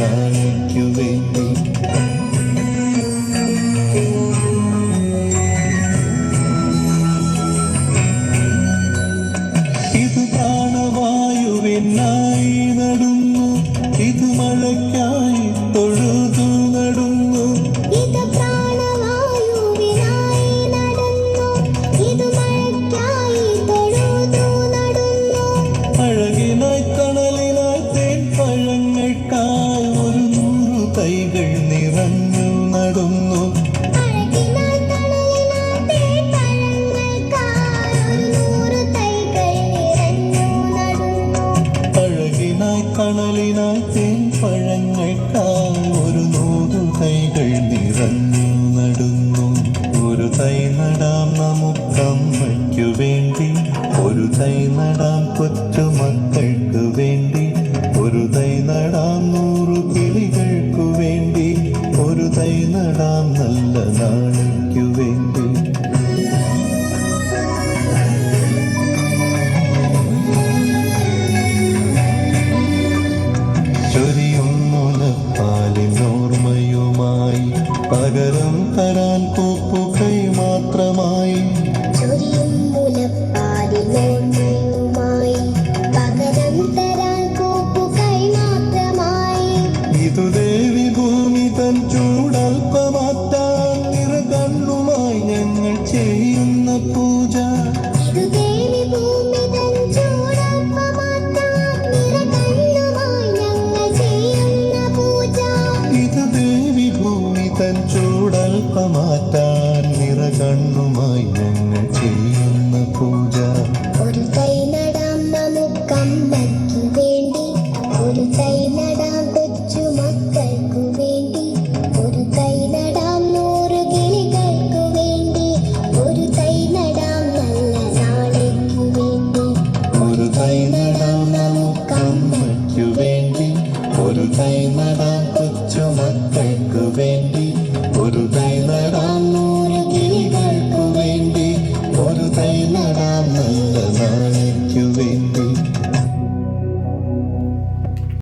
നാളേക്കു ഇത് നടുന്നു. ഇത് മഴയ്ക്കായി നടന്നു അഴകിനായി കണലിനായി തേൻ പഴങ്ങൾക്കായി ഒരു നൂറു തൈകൾ നിറഞ്ഞു നടുന്നു. ഒരു തൈ നടാം നമുക്കമ്മയ്ക്കു വേണ്ടി ഒരു തൈ നടാം കൊച്ചുമക്കൾക്ക് ചൊരിയുന്നോർമ്മയുമായി പകരം തരാൻ പൂപ്പുകൈ മാത്രമായി. ഇതു ദേവി ഭൂമി തൻ ചൂടൽപ്പമാറ്റാൻ നിറകണ്ണുമായി ഞങ്ങൾ ചെയ്യുന്ന പൂജ. ഇത് അല്പമാറ്റ